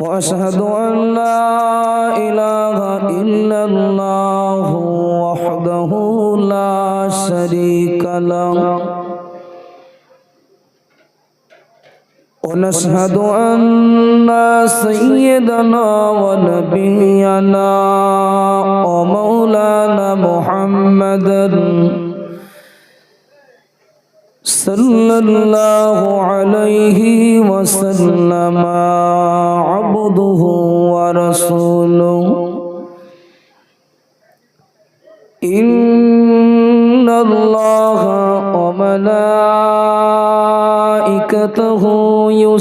وأشهد أن لا إله إلا الله وحده لا شريك له. ونشهد أن سيدنا ونبينا ومولانا محمدا صلى الله عليه وسلم.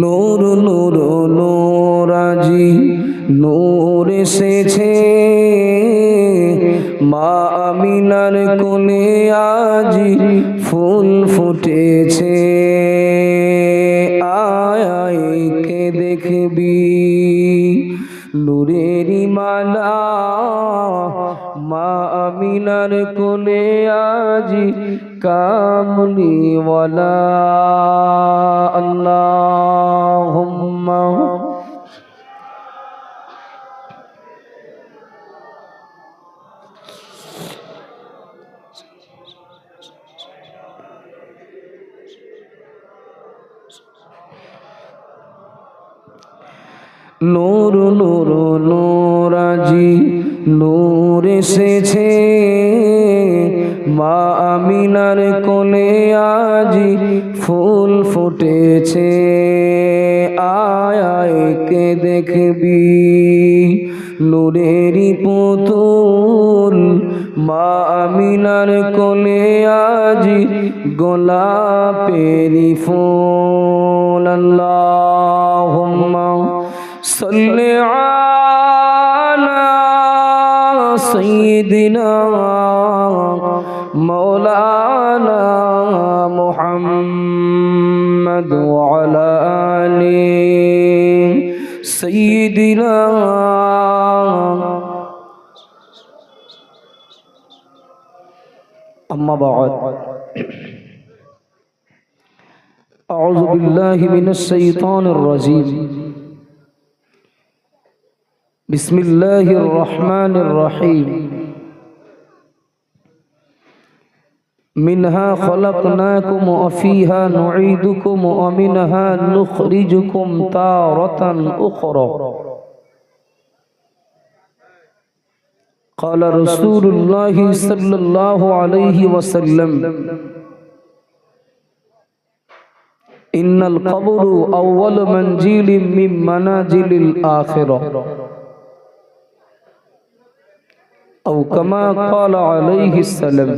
নূর নূর নূরাজি নূর এসেছে। মা আমিনার কোলে আজি ফুল ফুটেছে। দেখবি নূরেরি মালা মা আমিনার কোলে আজি কামলিওয়ালা। আল্লাহুম্মা নূর নূর নূরাজি নূর এসেছে। মা আমিনার কোলে আজি ফুল ফুটেছে। আয় আয়, কে দেখবি নূরেরই পুতুল। মা আমিনার কোলে আজি গোলাপেরি ফুল। আল্লাহুম্মা صل على سيدنا مولانا محمد وعلى آل سيدنا أما بعد. أعوذ بالله من الشيطان الرجيم. بسم الله الرحمن الرحيم. منها خلقناكم وفيها نعيدكم ومنها نخرجكم تارة أخرى. قال رسول الله صلى الله عليه وسلم. إن القبر أول منزل من منازل الآخرة. أو كما قال عليه السلام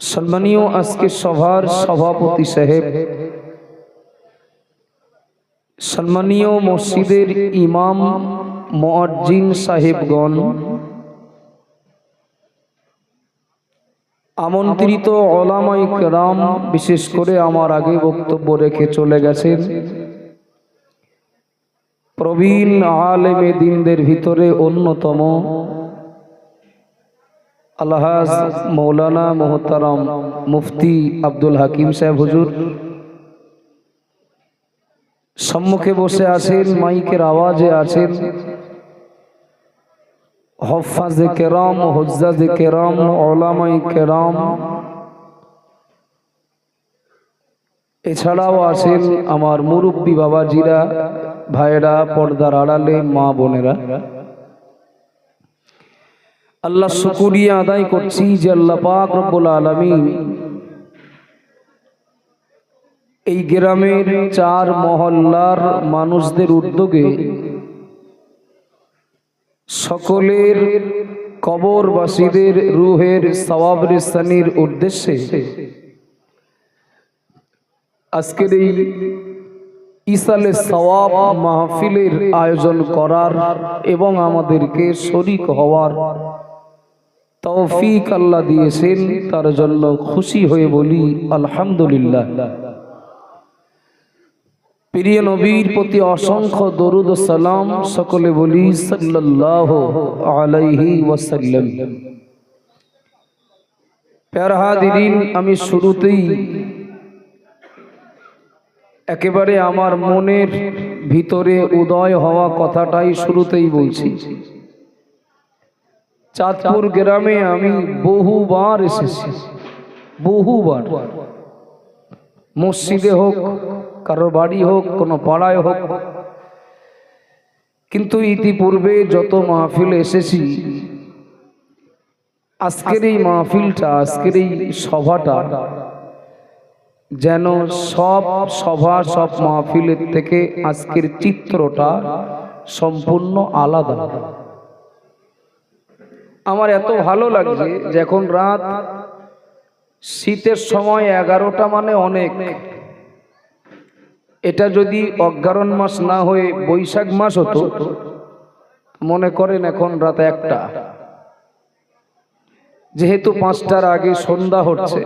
সম্মানীয় আজকে সভার সভাপতি সাহেব সম্মানীয় মসজিদের ইমাম মুয়াজ্জিন সাহেবগণ আমন্ত্রিত ওলামাই কেরাম বিশেষ করে আমার আগে বক্তব্য রেখে চলে গেছেন প্রবীণ আলেমে দিনদের ভিতরে অন্যতম। আলহাজ মৌলানা মোহতারাম মুফতি আব্দুল হাকিম সাহেব হুজুর। সম্মুখে বসে আছেন, মাইকের আওয়াজে আছেন। হফাজে কেরাম, হজ্জাজে কেরাম ওলামাই কেরাম। এছাড়াও আছেন আমার মুরব্বী বাবাজিরা। ভাইয়েরা পর্দার আড়ালে মা বোনেরা। আল্লাহ শুকুরিয়া আদায় করছি যে আল্লাহ পাক রব্বুল আলামিন এই গ্রামের চার মহল্লার মানুষদের উদ্যোগে সকলের কবরবাসীদের রুহের সওয়াবরিস্তানির উদ্দেশ্যে আজকের এই ইসালে সওয়াব মাহফিলের আয়োজন করার এবং আমাদেরকে শরিক হওয়ার তৌফিক আল্লাহ দিয়েছেন, তার জন্য খুশি হয়ে বলি আলহামদুলিল্লাহ। প্রিয় নবীর প্রতি অসংখ্য দরুদ সালাম সকলে বলি সাল্লাল্লাহু আলাইহি আমি শুরুতেই একেবারে আমার মনের ভিতরে উদয় হওয়া কথাটাই শুরুতেই বলছি। চাঁদপুর গ্রামে আমি বহুবার এসেছি, বহুবার। মসজিদে হোক, কারও বাড়ি হোক, কোনো পাড়ায় হোক। কিন্তু ইতিপূর্বে যত মাহফিল এসেছি, আজকের এই মাহফিলটা, আজকের এই সভাটা যেন সব সভা সব মাহফিলের থেকে আজকের চিত্রটা সম্পূর্ণ আলাদা। আমার এত ভালো লাগছে যখন রাত শীতের সময় এগারোটা মানে অনেক। এটা যদি অজ্ঞারণ মাস না হয়ে বৈশাখ মাস হতো, মনে করেন এখন রাত একটা। যেহেতু পাঁচটার আগে সন্ধ্যা হচ্ছে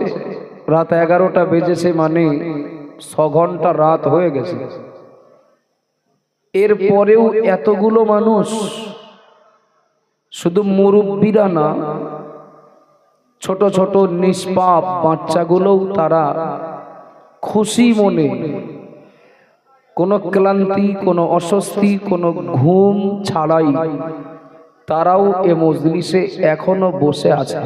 রাত এগারোটা বেজেছে মানে ছ ঘণ্টা রাত হয়ে গেছে। এর পরেও এতগুলো মানুষ, শুধু মুরব্বীরা না, ছোট ছোট নিষ্পাপ বাচ্চাগুলোও তারা খুশি মনে কোনো ক্লান্তি, কোনো অস্বস্তি, কোনো ঘুম ছাড়াই তারাও এ মজলিসে এখনও বসে আছে।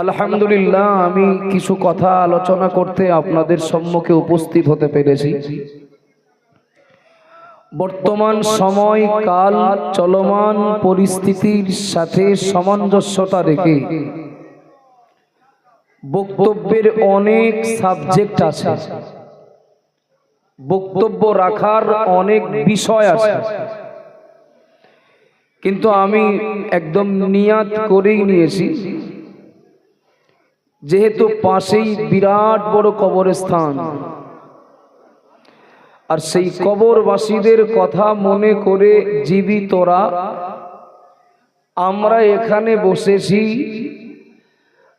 আলহামদুলিল্লাহ, আমি কিছু কথা আলোচনা করতে আপনাদের সম্মুখে উপস্থিত হতে পেরেছি। বর্তমান সময় কাল চলমান পরিস্থিতির সাথে সামঞ্জস্যতা রেখে বক্তব্যের অনেক সাবজেক্ট আছে। বক্তব্য রাখার অনেক বিষয় আছে। কিন্তু আমি একদম নিয়াত করেই নিয়েছি। যেহেতু পাশেই বিরাট বড় কবরস্থান। আর সেই কবরবাসীদের কথা মনে করে জীবিতরা আমরা এখানে বসেছি।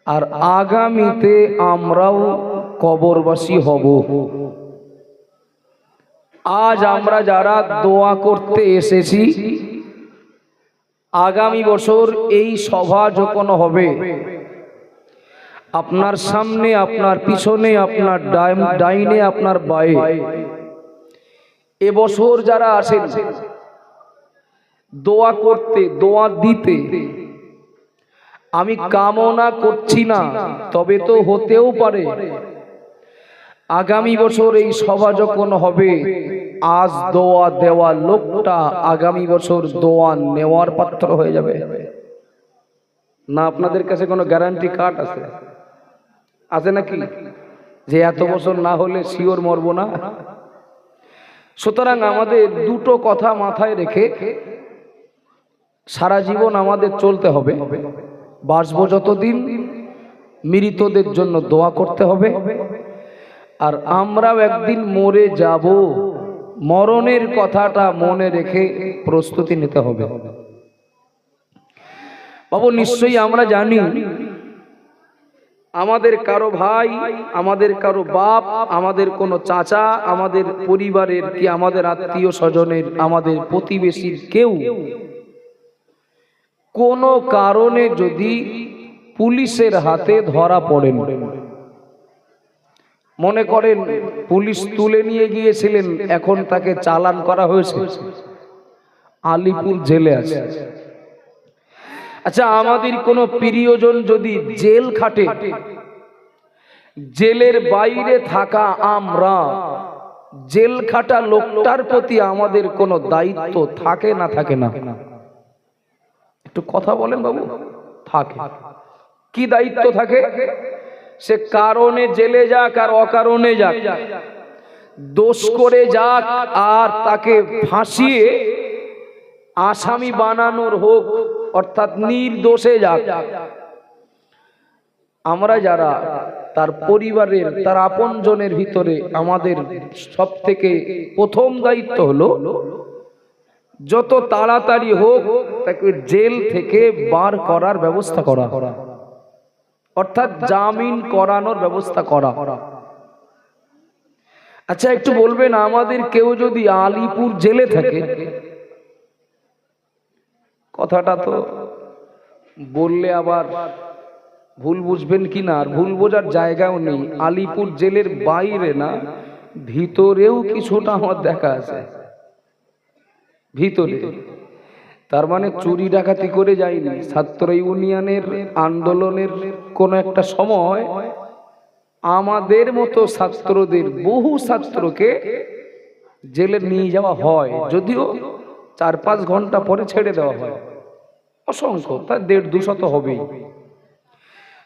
আর আগামীতে আমরাও কবরবাসী হব। আজ আমরা যারা দোয়া করতে এসেছি আগামী বছর এই সভা যখন হবে আপনার সামনে, আপনার পিছনে, আপনার ডাইনে, আপনার বায়ে। এবছর যারা আছেন, দোয়া করতে, দোয়া দিতে, আমি কামনা করছি না, তবে তো হতেও পারে। আগামী বছর এই সভা যখন হবে, আজ দোয়া দেওয়া লোকটা আগামী বছর দোয়া নেওয়ার পাত্র হয়ে যাবে। না আপনাদের কাছে কোনো গ্যারান্টি কার্ড আছে? আছে নাকি? যে এত বছর না হলে শিওর মরব না? সুতরাং আমাদের দুটো কথা মাথায় রেখে সারা জীবন আমাদের চলতে হবে। বাঁচবো যতদিন, মৃতদের জন্য দোয়া করতে হবে। আর আমরাও একদিন মরে যাব। মরণের কথাটা মনে রেখে প্রস্তুতি নিতে হবে। বাবু, নিশ্চয়ই আমরা জানি আমাদের কারও ভাই, আমাদের কারও বাপ, আমাদের কোনো চাচা, আমাদের পরিবারের কি আমাদের আত্মীয় স্বজনের, আমাদের প্রতিবেশীর কেউ? কোনো কারণে যদি পুলিশের হাতে ধরা পড়েন। মনে করেন পুলিশ তুলে নিয়ে গিয়েছিলেন, এখন তাকে চালান করা হয়েছে। আলিপুর জেলে আছে। আচ্ছা আমাদের কোনো প্রিয়জন যদি জেল খাটে, জেলের বাইরে থাকা আমরা, জেল খাটা লোকটার প্রতি আমাদের কোনো দায়িত্ব থাকে না থাকে না? একটু কথা বলেন বাবু। থাকে। কি দায়িত্ব থাকে? সে কারণে জেলে যাক আর অকারণে যাক। দোষ করে যাক আর তাকে ফাঁসিয়ে আসামি বানানোর হোক। অর্থাৎ নির্দোষে যাক। আমরা যারা তার পরিবারের, তার আপনজনের ভিতরে আমাদের সব থেকে প্রথম দায়িত্ব হলো, যত তাড়াতাড়ি হোক তাকে জেল থেকে বার করার ব্যবস্থা করা। অর্থাৎ জামিন করানোর ব্যবস্থা করা। আচ্ছা একটু বলবেন, আমাদের কেউ যদি আলিপুর জেলে থাকে কথাটা তো বললে আবার ভুল বুঝবেন কি না? আর ভুল বোঝার জায়গাও নেই। আলিপুর জেলের বাইরে না, ভিতরেও কিছুটা আমার দেখা আছে। ভিতরে। তার মানে চুরি ডাকাতি করে যায়নি ছাত্র ইউনিয়নের আন্দোলনের কোন একটা সময় আমাদের মতো ছাত্রদের, বহু ছাত্রকে জেলে নিয়ে যাওয়া হয়। যদিও চার পাঁচ ঘণ্টা পরে ছেড়ে দেওয়া হয়। অসংখ্য তার দেড় দুশত হবেই।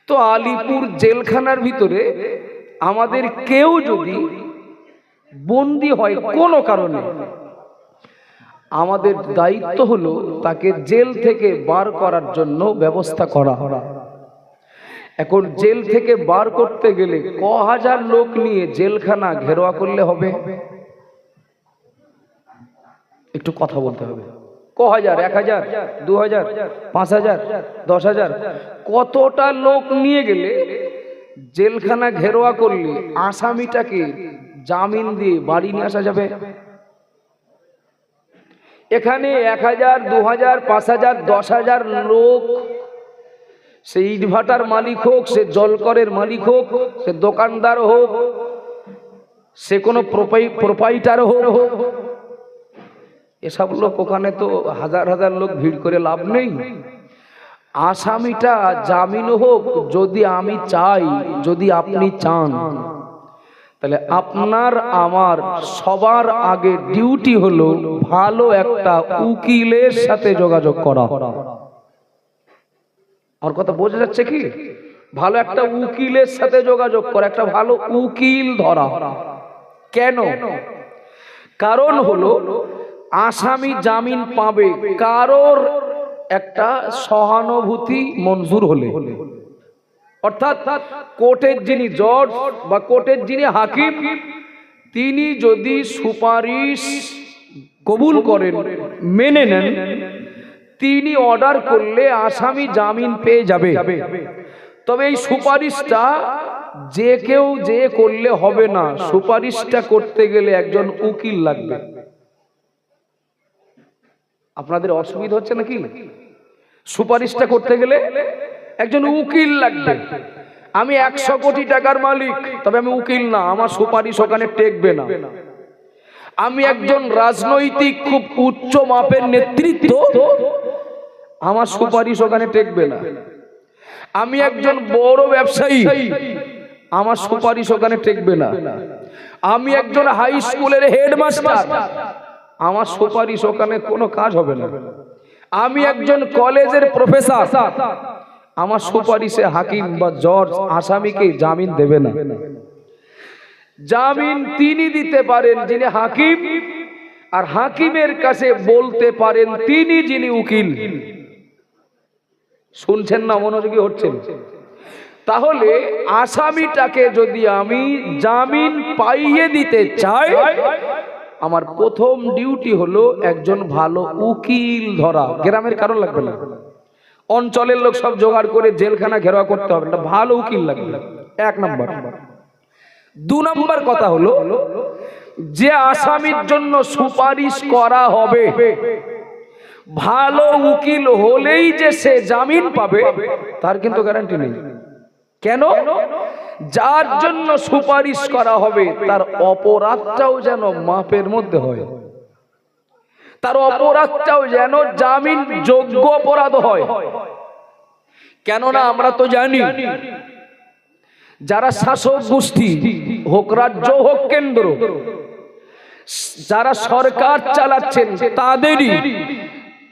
তো আলিপুর জেলখানার ভিতরে আমাদের কেউ যদি বন্দি হয় কোনো কারণে, আমাদের দায়িত্ব হলো তাকে জেল থেকে বার করার জন্য ব্যবস্থা করা। এখন জেল থেকে বার করতে গেলে ক হাজার লোক নিয়ে জেলখানা ঘেরোয়া করলে হবে? একটু কথা বলতে হবে। ক হাজার এক হাজার দু হাজার পাঁচ হাজার দশ হাজার কতটা লোক নিয়ে গেলে জেলখানা ঘেরোয়া করলে আসামিটাকে জামিন দিয়ে বাড়ি নিয়ে আসা যাবে? এখানে এক হাজার দু হাজার পাঁচ হাজার দশ হাজার লোক সে ইটভাটার মালিক হোক সে জলকরের মালিক হোক সে দোকানদার হোক সে কোনো প্রোপাইটার হোক এসব লোক ওখানে তো হাজার হাজার লোক ভিড় করে লাভ নেই। আসামিটা জামিন হোক, যদি আমি চাই, যদি আপনি চান। তাহলে আপনার, আমার সবার আগে ডিউটি হলো ভালো একটা উকিলের সাথে যোগাযোগ করা। আমার কথা বোঝা যাচ্ছে কি? ভালো একটা উকিলের সাথে যোগাযোগ করা, একটা ভালো উকিল ধরা। কেন? কারণ হলো আসামি জামিন পাবে। কারোর একটা সহানুভূতি মঞ্জুর হলে। অর্থাৎ কোর্টের যিনি জজ বা কোর্টের যিনি হাকিম, তিনি যদি সুপারিশ কবুল করেন, মেনে নেন, তিনি অর্ডার করলে আসামি জামিন পেয়ে যাবে। তবে এই সুপারিশটা যে কেউ যে করলে হবে না। সুপারিশটা করতে গেলে একজন উকিল লাগবে। আপনাদের অসুবিধা হচ্ছে নাকি? সুপারিশটা করতে গেলে একজন উকিল লাগবে। আমি একশো কোটি টাকার মালিক, তবে আমি উকিল না, আমার সুপারিশ ওখানে টেকবে না। আমি একজন রাজনৈতিক, খুব উচ্চ মাপের নেতৃত্ব, আমার সুপারিশ ওখানে টেকবে না। আমি একজন বড় ব্যবসায়ী, আমার সুপারিশ ওখানে টেকবে না। আমি একজন হাই স্কুলের হেডমাস্টার আমার সুপারিশ ওখানে কোনো কাজ হবে না। আমি একজন কলেজের প্রফেসর। আমার সুপারিশে হাকিম বা জজ আসামিকে জামিন দেবে না। জামিন তিনি দিতে পারেন যিনি হাকিম আর হাকিমের কাছে বলতে পারেন তিনি যিনি উকিল। শুনছেন না মনোযোগী হচ্ছেন? তাহলে আসামিটাকে যদি আমি জামিন পাইয়ে দিতে চাই আমার প্রথম ডিউটি হলো একজন ভালো উকিল ধরা। গ্রামের কারণ লাগবে না। অঞ্চলের লোক সব জোগাড় করে জেলখানা ঘেরাও করতে হবে। না ভালো উকিল লাগবে। এক নম্বর। দু নম্বর কথা হলো, যে আসামির জন্য সুপারিশ করা হবে, ভালো উকিল হলেই যে সে জামিন পাবে, তার কিন্তু গ্যারান্টি নেই। কেন? যার জন্য সুপারিশ করা হবে, তার অপরাধটাও যেন মাপের মধ্যে হয়। তার অপরাধটাও যেন জামিন যোগ্য অপরাধ হয়। কেননা আমরা তো জানি, যারা শাসক গোষ্ঠী হোক, রাজ্য হোক, কেন্দ্র, যারা সরকার চালাচ্ছেন, তাদেরই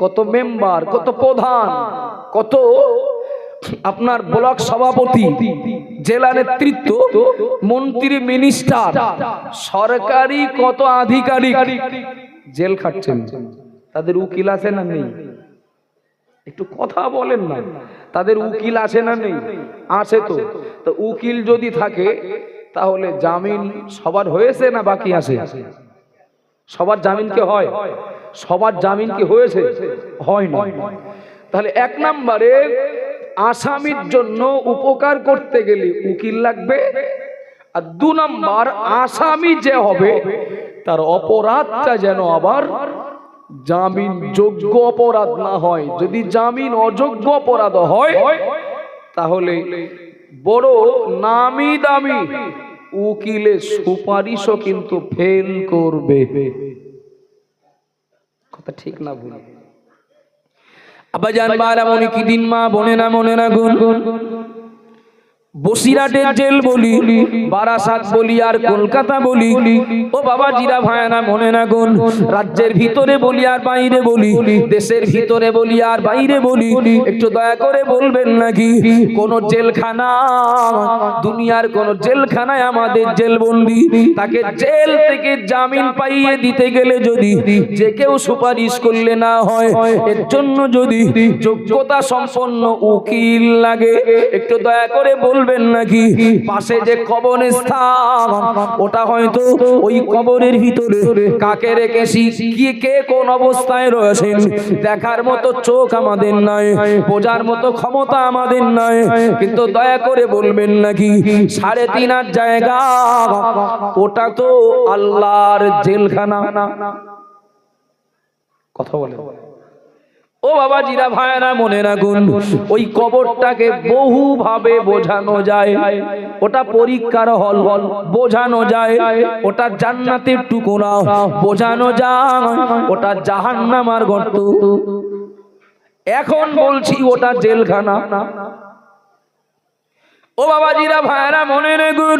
কত মেম্বার, কত প্রধান, কত আপনার ব্লক সভাপতি, জেলা নেতৃত্ব, মন্ত্রী মিনিস্টার সরকারি কত আধিকারিক, জেল খাটছেন। তাদের উকিল আছে না নেই? একটু কথা বলেন না। তাদের উকিল আছে না নেই? আছে তো। তো উকিল যদি থাকে, তাহলে জামিন সবার হয়েছে না বাকি আছে? সবার জামিন কি হয়? সবার জামিন কি হয়েছে? হয় না। তাহলে এক নম্বরে আসামির জন্য উপকার করতে গেলে উকিল লাগবে। আর দু নম্বর, আসামি যে হবে, তার অপরাধটা যেন আবার জামিন যোগ্য অপরাধ না হয়। যদি জামিন অযোগ্য অপরাধ হয়, তাহলে বড় নামি দামি উকিলের সুপারিশও কিন্তু ফেল করবে। কথা ঠিক না ভুল? আবাজান বারা মনে কি দিন মা বনে না মনে না গুন বসিরাটের জেল বলি বারাসাত বলি আর কলকাতা বলি। ও বাবা জিরা ভায়ানা মনে না গুন রাজ্যের ভিতরে বলি আর বাইরে বলি দেশের ভিতরে বলি আর বাইরে বলি। একটু দয়া করে বলবেন নাকি কোন জেলখানা? দুনিয়ার কোন জেলখানায় আমাদের জেলবন্দি তাকে জেল থেকে জামিন পাইয়ে দিতে গেলে যদি যে কেউ সুপারিশ করলে না হয় এর জন্য যদি যোগ্যতা সম্পন্ন উকিল লাগে। একটু দয়া করে বলবেন নাকি? পাশে যে কবর স্থান ওটা হয়তো ওই কবরের ভিতরে। কাকে রেখেছি? কি, কে কোন অবস্থায় রয়েছেন? দেখার মতো চোখ আমাদের নয় বোঝার মতো ক্ষমতা আমাদের নয় কিন্তু দয়া করে বলবেন নাকি, সাড়ে তিন হাত জায়গা, ওটা তো আল্লাহর জেলখানা। কথা বলে ও বাবা জিরা ভাইরা মনে রাখুন, ওই কবরটাকে বহু ভাবে বোঝানো যায়। ওটা পরীক্ষার হল হল বোঝানো যায়। ওটা জান্নাতের টুকুরা, বোঝানো যায়। ওটা জাহান্নামার গর্ত। এখন বলছি, ওটা জেলখানা। ও বাবা জিরা ভাইরা মনে রাখুন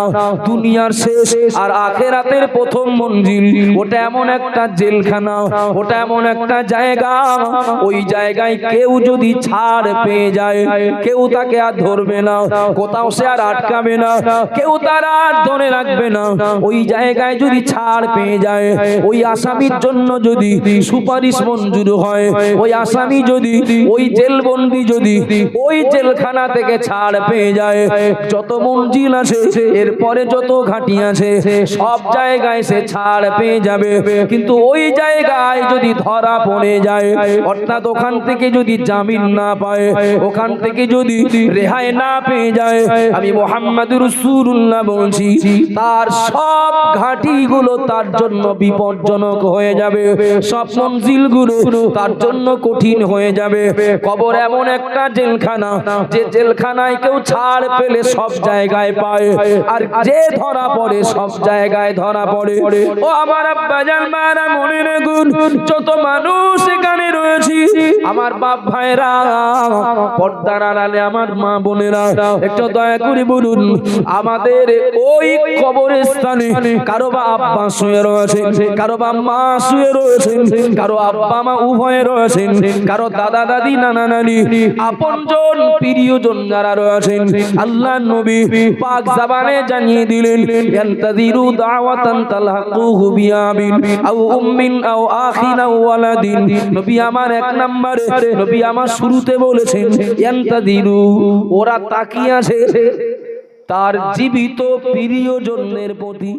দুনিয়ার শেষ আর আখেরাতের প্রথম মঞ্জিল। ওটা এমন একটা জেলখানা, ওটা এমন একটা জায়গা। ওই জায়গায় কেউ যদি ছাড় পেয়ে যায়, কেউ তাকে আর ধরবে না, কোথাও সে আর আটকাবে না, কেউ তার আর ধরে রাখবে না। ওই জায়গায় যদি ছাড় পেয়ে যায়, ওই আসামির জন্য যদি সুপারিশ মঞ্জুর হয়, ওই আসামি যদি, ওই জেলবন্দি যদি, ওই জেলখানা থেকে ছাড় পেয়ে যায়, যত মঞ্জিল আছে এরপরে যত ঘাটি আছে, সব জায়গায় সে ছাড় পেয়ে যাবে। কিন্তু ওই জায়গায় যদি ধরা পড়ে যায়, অর্থাৎ ওখান থেকে যদি জামিন না পায়, ওখান থেকে যদি রেহাই না পেয়ে যায়, আমি মোহাম্মদ রসুল্লাহ বলছি, তার সব ঘাটিগুলো তার জন্য বিপজ্জনক হয়ে যাবে। সব মঞ্জিলগুলো তার জন্য কঠিন হয়ে যাবে। কবর এমন একটা জেলখানা, যে জেলখানায় কেউ ছাড় পেলে সব জায়গায় পায়। আর আর যে ধরা পড়ে সব জায়গায় ধরা পড়ে। ও আমার আব্বাজান মারা মনে রাখুন যত মানুষ এখানে রয়েছে আমার বাপ ভাইরা পর্দার আড়ালে আমার মা বোনেরা একটু দয়া করে বলুন আমাদের ওই কবরস্থানে কারও বা আব্বা শুয়ে রয়েছেন কারও বা মা শুয়ে রয়েছেন কারও আব্বা মা উভয়ে রয়েছেন কারও দাদা দাদি নানা নানি আপনজন প্রিয়জন যারা রয়েছেন আল্লাহ নবী পাক জাবানে জানিয়ে দিলেন, ইয়ান্তাযিরু দাওয়াতান তালহাকুহু বিআবিন আও উম্মিন, আও আখিন, আও ওয়ালাদিন। নবী আমার এক নম্বরে, নবী আমার শুরুতে বলেছেন, ইয়ান্তাযিরু, ওরা তাকিয়ে আছে তার জীবিত প্রিয়জনের প্রতি।